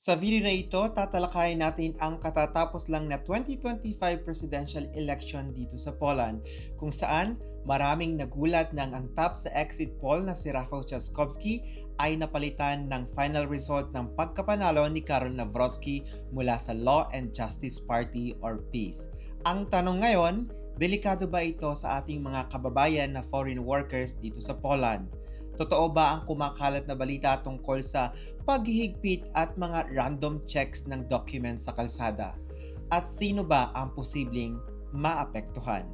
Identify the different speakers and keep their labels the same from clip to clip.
Speaker 1: Sa video na ito, tatalakayin natin ang katatapos lang na 2025 presidential election dito sa Poland, kung saan maraming nagulat nang ang top sa exit poll na si Rafał Trzaskowski ay napalitan ng final result ng pagkapanalo ni Karol Nawrocki mula sa Law and Justice Party or PiS. Ang tanong ngayon, delikado ba ito sa ating mga kababayan na foreign workers dito sa Poland? Totoo ba ang kumakalat na balita tungkol sa paghihigpit at mga random checks ng documents sa kalsada? At sino ba ang posibleng maapektuhan?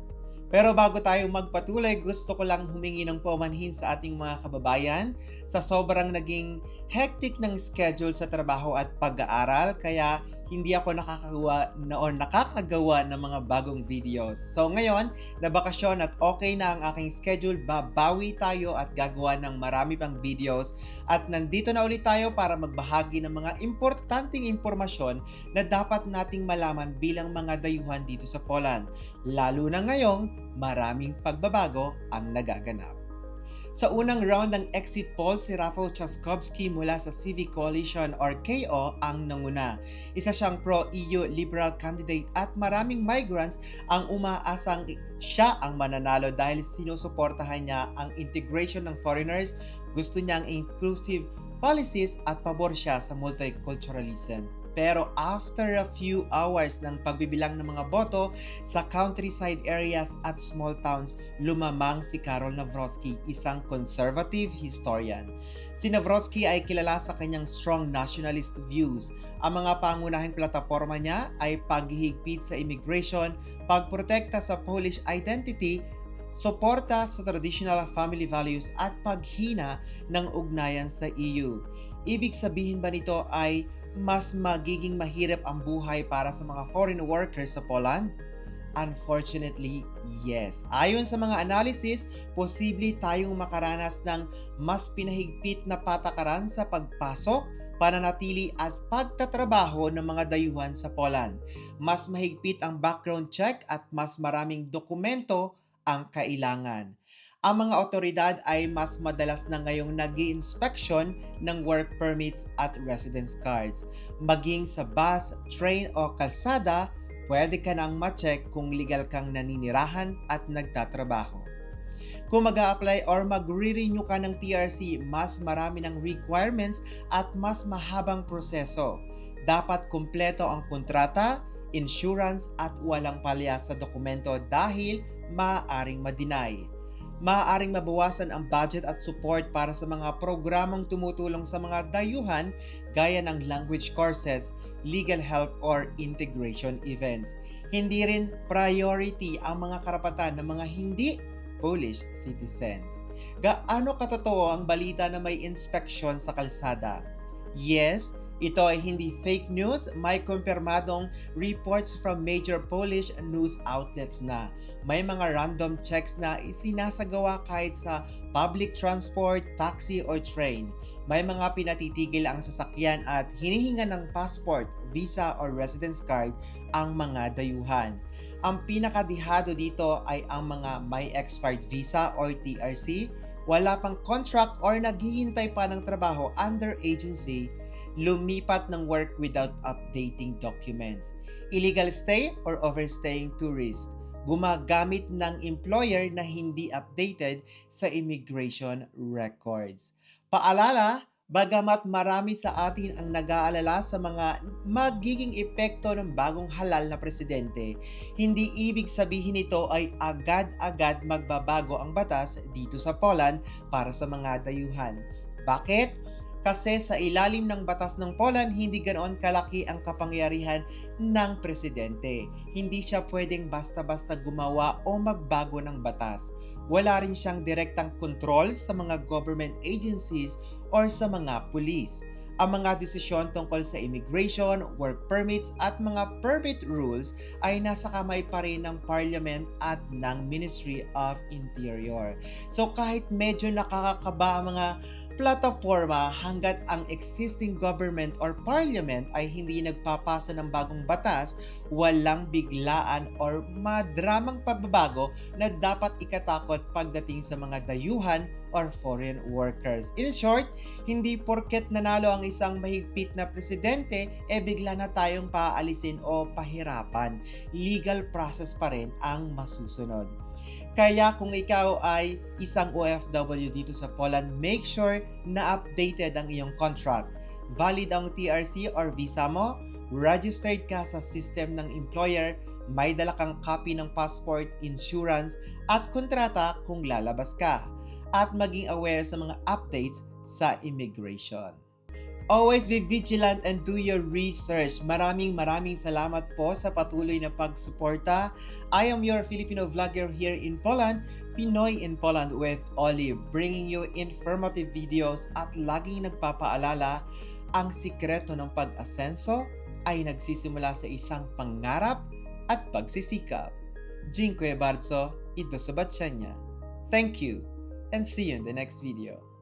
Speaker 1: Pero bago tayo magpatuloy, gusto ko lang humingi ng paumanhin sa ating mga kababayan sa sobrang naging hectic ng schedule sa trabaho at pag-aaral kaya hindi ako nakakagawa na or nakakagawa ng mga bagong videos. So ngayon, na bakasyon at okay na ang aking schedule, babawi tayo at gagawa ng marami pang videos at nandito na ulit tayo para magbahagi ng mga importanteng impormasyon na dapat nating malaman bilang mga dayuhan dito sa Poland. Lalo na ngayong maraming pagbabago ang nagaganap. Sa unang round ng exit poll, si Rafał Trzaskowski mula sa Civic Coalition or KO ang nanguna. Isa siyang pro-EU liberal candidate at maraming migrants ang umaasang siya ang mananalo dahil sinusuportahan niya ang integration ng foreigners, gusto niyang inclusive policies at pabor siya sa multiculturalism. Pero after a few hours ng pagbibilang ng mga boto sa countryside areas at small towns, lumamang si Karol Nawrocki, isang conservative historian. Si Nawrocki ay kilala sa kanyang strong nationalist views. Ang mga pangunahing plataforma niya ay paghihigpit sa immigration, pagprotekta sa Polish identity, suporta sa traditional family values at paghina ng ugnayan sa EU. Ibig sabihin ba nito ay mas magiging mahirap ang buhay para sa mga foreign workers sa Poland? Unfortunately, yes. Ayon sa mga analysis, posible tayong makaranas ng mas pinahigpit na patakaran sa pagpasok, pananatili at pagtatrabaho ng mga dayuhan sa Poland. Mas mahigpit ang background check at mas maraming dokumento ang kailangan. Ang mga otoridad ay mas madalas na ngayong nag inspection ng work permits at residence cards. Maging sa bus, train o kalsada, pwede ka nang ma-check kung legal kang naninirahan at nagtatrabaho. Kung mag apply or magre-renew ka ng TRC, mas marami ng requirements at mas mahabang proseso. Dapat kumpleto ang kontrata, insurance at walang palya sa dokumento dahil maaaring ma-deny maaaring mabawasan ang budget at support para sa mga programang tumutulong sa mga dayuhan gaya ng language courses, legal help, or integration events. Hindi rin priority ang mga karapatan ng mga hindi Polish citizens. Gaano katotoo ang balita na may inspection sa kalsada? Yes, ito ay hindi fake news, may kumpirmadong reports from major Polish news outlets na may mga random checks na isinasagawa kahit sa public transport, taxi or train. May mga pinatitigil ang sasakyan at hinihinga ng passport, visa or residence card ang mga dayuhan. Ang pinakadihado dito ay ang mga may expired visa or TRC, wala pang contract or naghihintay pa ng trabaho under agency lumipat ng work without updating documents, illegal stay or overstaying tourist, gumagamit ng employer na hindi updated sa immigration records. Paalala, bagamat marami sa atin ang nag-aalala sa mga magiging epekto ng bagong halal na presidente, hindi ibig sabihin nito ay agad-agad magbabago ang batas dito sa Poland para sa mga dayuhan. Bakit? Kasi sa ilalim ng batas ng Poland, hindi ganoon kalaki ang kapangyarihan ng presidente. Hindi siya pwedeng basta-basta gumawa o magbago ng batas. Wala rin siyang direktang control sa mga government agencies or sa mga pulis. Ang mga desisyon tungkol sa immigration, work permits at mga permit rules ay nasa kamay pa rin ng Parliament at ng Ministry of Interior. So kahit medyo nakakakaba ang mga plataforma hanggat ang existing government or parliament ay hindi nagpapasa ng bagong batas, walang biglaan or madramang pagbabago na dapat ikatakot pagdating sa mga dayuhan or foreign workers. In short, hindi porket nanalo ang isang mahigpit na presidente, e bigla na tayong paalisin o pahirapan. Legal process pa rin ang masusunod. Kaya kung ikaw ay isang OFW dito sa Poland, make sure na updated ang iyong contract. Valid ang TRC or visa mo, registered ka sa system ng employer, may dala kang copy ng passport, insurance, at kontrata kung lalabas ka. At maging aware sa mga updates sa immigration. Always be vigilant and do your research. Maraming maraming salamat po sa patuloy na pagsuporta. I am your Filipino vlogger here in Poland, Pinoy in Poland with Olive, bringing you informative videos at laging nagpapaalala ang sikreto ng pag-asenso ay nagsisimula sa isang pangarap at pagsisikap. Dziękuję bardzo i do zobaczenia. Thank you and see you in the next video.